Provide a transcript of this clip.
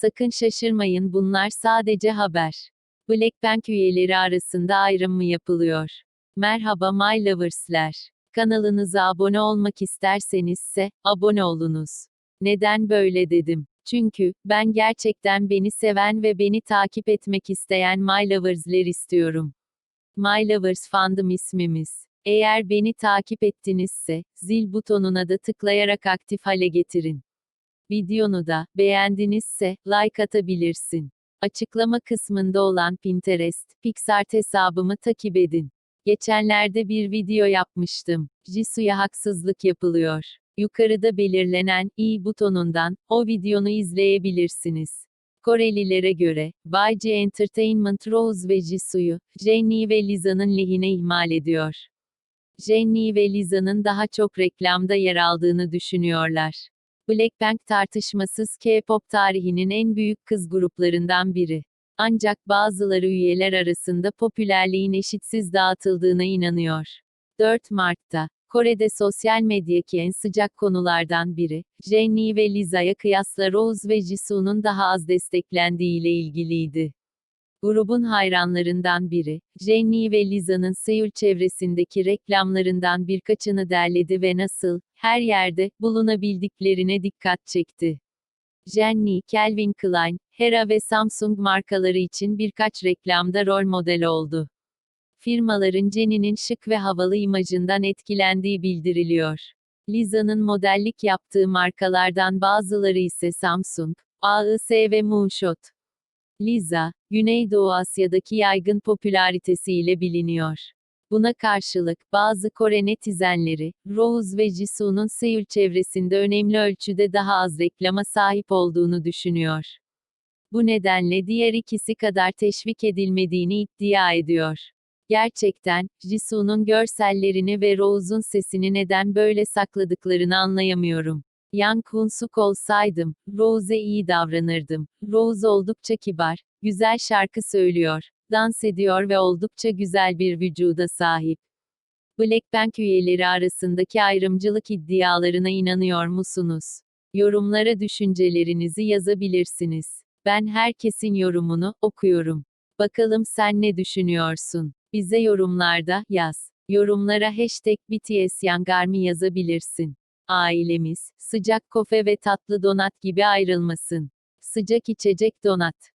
Sakın şaşırmayın bunlar sadece haber. Blackpink üyeleri arasında ayrım mı yapılıyor? Merhaba My Lovers'ler. Kanalınıza abone olmak istersenizse, abone olunuz. Neden böyle dedim? Çünkü, ben gerçekten beni seven ve beni takip etmek isteyen My Lovers'ler istiyorum. My Lovers fandom ismimiz. Eğer beni takip ettinizse, zil butonuna da tıklayarak aktif hale getirin. Videonu da, beğendinizse, like atabilirsin. Açıklama kısmında olan Pinterest, Pixart hesabımı takip edin. Geçenlerde bir video yapmıştım. Jisoo'ya haksızlık yapılıyor. Yukarıda belirlenen i butonundan o videonu izleyebilirsiniz. Korelilere göre, YG Entertainment Rose ve Jisoo'yu, Jennie ve Liza'nın lehine ihmal ediyor. Jennie ve Liza'nın daha çok reklamda yer aldığını düşünüyorlar. Blackpink tartışmasız K-pop tarihinin en büyük kız gruplarından biri. Ancak bazıları üyeler arasında popülerliğin eşitsiz dağıtıldığına inanıyor. 4 Mart'ta, Kore'de sosyal medyaki en sıcak konulardan biri, Jennie ve Liza'ya kıyasla Rose ve Jisoo'nun daha az desteklendiği ile ilgiliydi. Grubun hayranlarından biri, Jennie ve Liza'nın Seul çevresindeki reklamlarından birkaçını derledi ve nasıl, her yerde, bulunabildiklerine dikkat çekti. Jennie, Calvin Klein, Hera ve Samsung markaları için birkaç reklamda rol model oldu. Firmaların Jennie'nin şık ve havalı imajından etkilendiği bildiriliyor. Liza'nın modellik yaptığı markalardan bazıları ise Samsung, AIS ve Moonshot. Liza, Güneydoğu Asya'daki yaygın popülaritesiyle biliniyor. Buna karşılık, bazı Kore netizenleri, Rose ve Jisoo'nun Seul çevresinde önemli ölçüde daha az reklama sahip olduğunu düşünüyor. Bu nedenle diğer ikisi kadar teşvik edilmediğini iddia ediyor. Gerçekten, Jisoo'nun görsellerini ve Rose'un sesini neden böyle sakladıklarını anlayamıyorum. Yang Kun-suk olsaydım, Rose'e iyi davranırdım. Rose oldukça kibar, güzel şarkı söylüyor, dans ediyor ve oldukça güzel bir vücuda sahip. Blackpink üyeleri arasındaki ayrımcılık iddialarına inanıyor musunuz? Yorumlara düşüncelerinizi yazabilirsiniz. Ben herkesin yorumunu okuyorum. Bakalım sen ne düşünüyorsun? Bize yorumlarda yaz. Yorumlara hashtag BTS Young Army yazabilirsin. Ailemiz, sıcak kofe ve tatlı donat gibi ayrılmasın. Sıcak içecek donat.